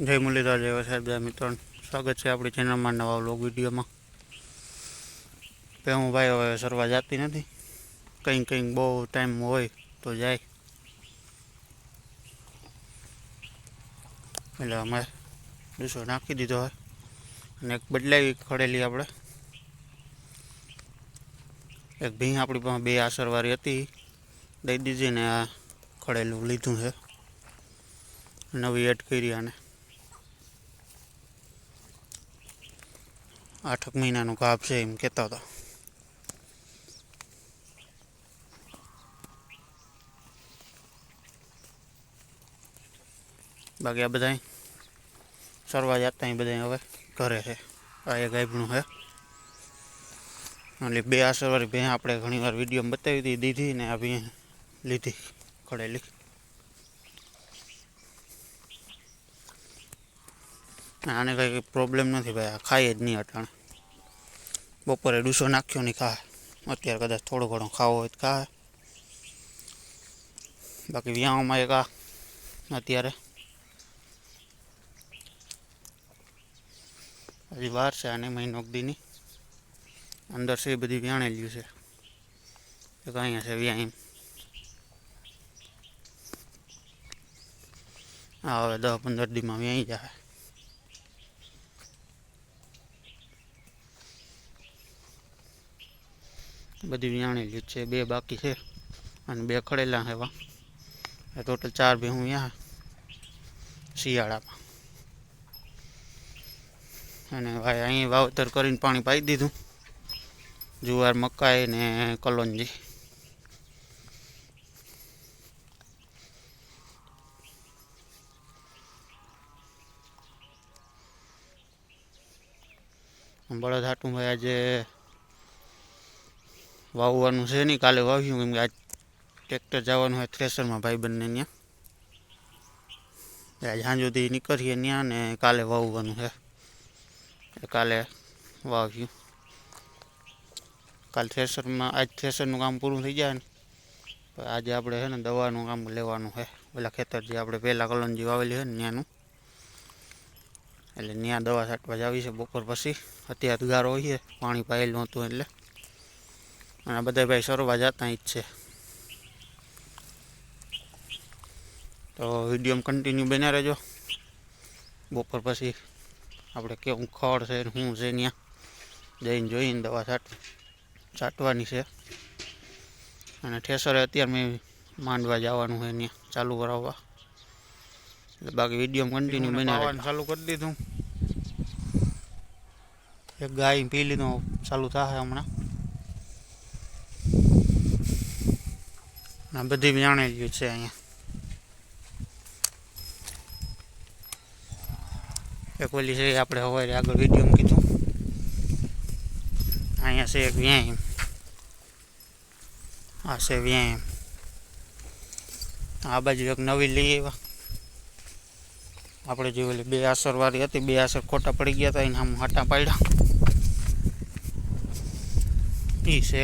જય મુરલીધર, જય સાહેબ જય મિત્રો સ્વાગત છે આપણી ચેનલમાં નવા વ્લોગ વિડીયોમાં. તે હું ભાઈ હવે સરવા જાતી નથી. કંઈક કંઈક બહુ ટાઈમ હોય તો જાય. એટલે અમે ડૂસો નાખી દીધો હોય. અને એક બદલાવી ખડેલી આપણે. એક ભીં આપણી પાસે બે આસરવારી હતી. દઈ દીધી ને આ ખડેલું લીધું છે. નવી એડ કરી આને આઠક મહિનાનું કાપ છે એમ કહેતા હતા બાકી આ બધા સરવા જતા બધા હવે ઘરે છે આ એક ગાયબનું છે એટલે બે આસરવાળી ભેં આપણે ઘણી વાર વિડીયોમાં બતાવી હતી દીધી ને આ ભેં લીધી ખડેલી આને કંઈ પ્રોબ્લેમ નથી ભાઈ આ ખાય જ નહીં અટાણે બપોરે ડૂસો નાખ્યો નહીં ખાય અત્યારે કદાચ થોડો ઘણો ખાવો હોય તો ખાય બાકી વ્યાવામાં એક આ અત્યારે હજી વાર છે આને મહિનો દીની અંદર છે એ બધી વ્યાણેલી છે એક અહીંયા છે વ્યાયામ હા હવે દસ પંદર દીમાં વ્યાઈ જાય બધી વ્યાણેલી લીધું છે, બે બાકી છે અને બે ખડેલા હેવા ટોટલ ચાર બે હું અહીંયા શિયાળામાં. અને ભાઈ અહીં વાવતર કરીને પાણી પાઈ દીધું. જુવાર, મકાઈ ને કલોંજી. બળદ હાટું ભાઈ આજે વાવવાનું છે નહીં. કાલે વાવ્યું કેમ કે આજ ટ્રેક્ટર જવાનું હોય થ્રેસરમાં ભાઈ બંને ત્યાં આજ સાંજ સુધી નીકળીએ ત્યાં ને કાલે વાવવાનું છે. કાલે વાવ્યું કાલ થ્રેસરમાં આજ થ્રેસરનું કામ પૂરું થઈ જાય ને આજે આપણે છે ને દવાનું કામ લેવાનું છે. પેલા ખેતર જે આપણે પહેલાં કલંજી વાવેલી છે ને ત્યાંનું એટલે ત્યાં દવા છાંટવા જ આવી છે બપોર પછી. અત્યારે ગારો હોય છે, પાણી પાયેલું હતું એટલે. અને બધા ભાઈ સરવા જતા જ છે. તો વિડીયોમાં કન્ટિન્યુ બન્યા રહેજો. બપોર પછી આપણે કેવું ખડ છે શું છે ત્યાં જઈને જોઈને દવા છાટ છાંટવાની છે. અને ઠેસરે અત્યારે મેં માંડવા જવાનું છે ત્યાં ચાલુ કરાવવા. એટલે બાકી વિડીયોમાં કન્ટિન્યુ બન્યા ચાલુ કરી દીધું. એક ગાય પી લીધું ચાલુ થશે હમણાં. આ બધી જાણેલી છે અહીંયા એક ઓલી છે એ આપણે હવે આગળ વિડીયોમાં કીધું અહીંયા છે એક વ્યાયામ આ છે વ્યાયામ આ બાજુ એક નવી લઈ આવ્યા આપણે જે ઓલી બે આસરવાળી હતી બે આસર ખોટા પડી ગયા હતા એને આમ હાટા પાડ્યા એ છે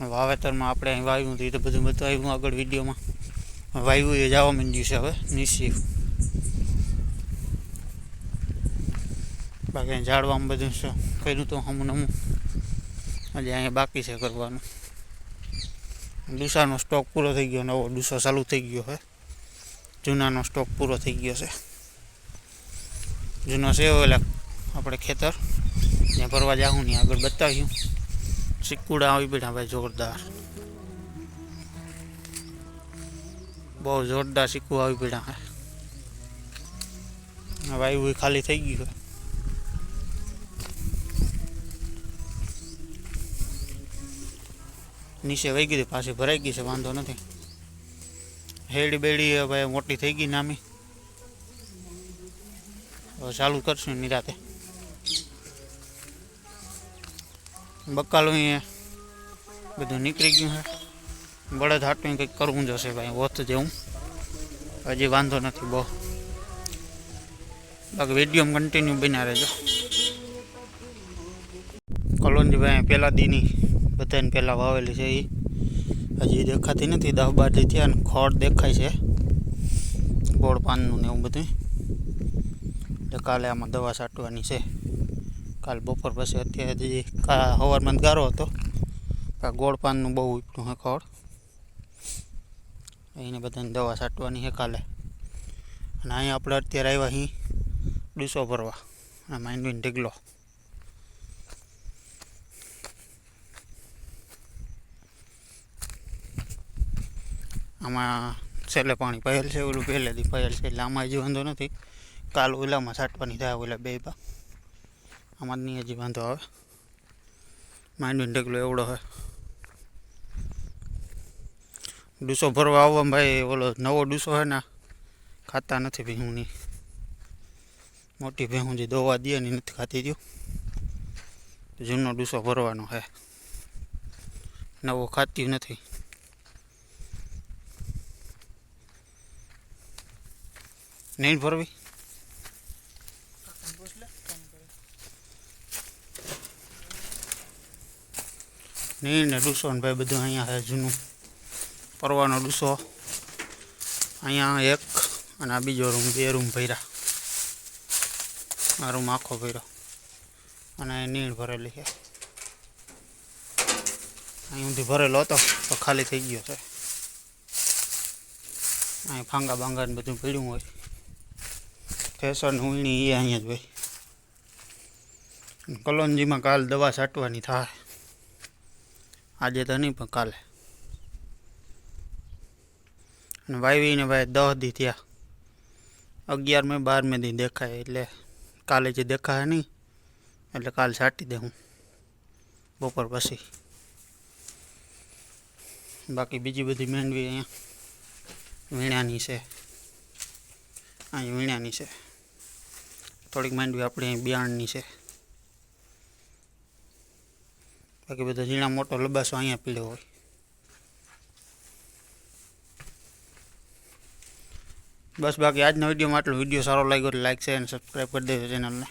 વાવેતરમાં આપણે અહીં વાવ્યું હતું, એ તો બધું બતાવ્યું આગળ વિડીયોમાં. વાવ્યું એ જવા માંડ્યું છે હવે, નિશ્ચિત. બાકી ઝાડવામાં બધું છે. કર્યું તો હમું નમું હજી અહીંયા બાકી છે કરવાનું. ડુસાનો સ્ટોક પૂરો થઈ ગયો, નવો ડુસો ચાલુ થઈ ગયો છે. જૂનાનો સ્ટોક પૂરો થઈ ગયો છે. જૂનો છે એટલે આપણે ખેતર. ત્યાં ભરવા જાઉં નહીં આગળ બતાવ્યું. સિક્કુડા આવી બેઠા ભાઈ જોરદાર બહુ જોરદાર સિક્કુ આવી પડ્યા હે હવે આવ્યું ખાલી થઈ ગયું નીચે વહી ગઈ પાછી ભરાઈ ગઈ છે વાંધો નથી હેડી બેડી હવે મોટી થઈ ગઈ નામી હવે ચાલુ કરશું નિરાતે બકાલું અહીંયા બધું નીકળી ગયું છે બળદ હાટું કંઈક કરવું જશે ભાઈ હોત જેવું હજી વાંધો નથી બહુ બાકી વિડીયો કન્ટિન્યુ બન્યા રહેજો કલોંજીભાઈ પહેલાં દીની બધાને પહેલાં વાવેલી છે એ હજી દેખાતી નથી દસ બાર દી થયા ને ખોળ દેખાય છે ગોળ પાનનું ને એવું બધું એટલે કાલે આમાં દવા છાંટવાની છે કાલ બપોર પછી અત્યારે હજી સવારમાં ગારો હતો ગોળ પાનનું બહુ છે ખોળ. એને બધાને દવા છાંટવાની છે કાલે. અને અહીંયા આપણે અત્યારે આવ્યા અહીં ડૂસો ભરવા અને માંડવીને ઢીગલો. આમાં છેલ્લે પાણી પહેલ છે, ઓલું પહેલેથી પહેલ છે, એટલે આમાં હજી વાંધો નથી. કાલ ઓલામાં છાંટવાની થાય, ઓલા બે બા આમાં જ નહીં હજી વાંધો આવે. માંડવીને ઢગલો એવડો હોય ડૂસો ભરવા આવવામાં ભાઈ ઓલો નવો ડૂસો હોય ને ખાતા નથી ભેહુંની. મોટી ભેહું જે દોવા દે ને નથી ખાતી રહ્યું જૂનો ડૂસો ભરવાનો હે. નવો ખાતી નથી. નહીં ભરવી? નહીં ને ડૂસો ને ભાઈ બધું અહીંયા છે જૂનું. પરવાનો ડૂસો. અહીંયા એક અને આ બીજો રૂમ, બે રૂમ ભર્યા. આ રૂમ આખો ભર્યો. અને અહીં નીણ ભરેલી છે. અહીં સુધી ભરેલો હતો, તો ખાલી થઈ ગયો છે. અહીં ફાંગા બાંગા ને બધું પડ્યું હોય. ફેશન ઉણી એ અહીંયા જ હોય. કલોનજીમાં કાલ દવા છાંટવાની થાય. આજે તો નહીં પણ કાલે અને વાવીને ભાઈ દસ દી થયા અગિયાર મેં બાર મેં દી દેખાય એટલે કાલે જે દેખાય નહીં એટલે કાલ છાંટી દે હું બપોર પછી બાકી બીજી બધી માંડવી અહીંયા વીણાની છે અહીં વીણાની છે થોડીક માંડવી આપણે અહીં બિયાણની છે બાકી બધા ઝીણા મોટો લબાસો અહીંયા પીળો હોય. બસ બાકી આજનો વિડીયોમાં આટલો. વીડિયો સારો લાગ્યો તો લાઈક છે અને સબસ્ક્રાઈબ કરી દેજો ચેનલને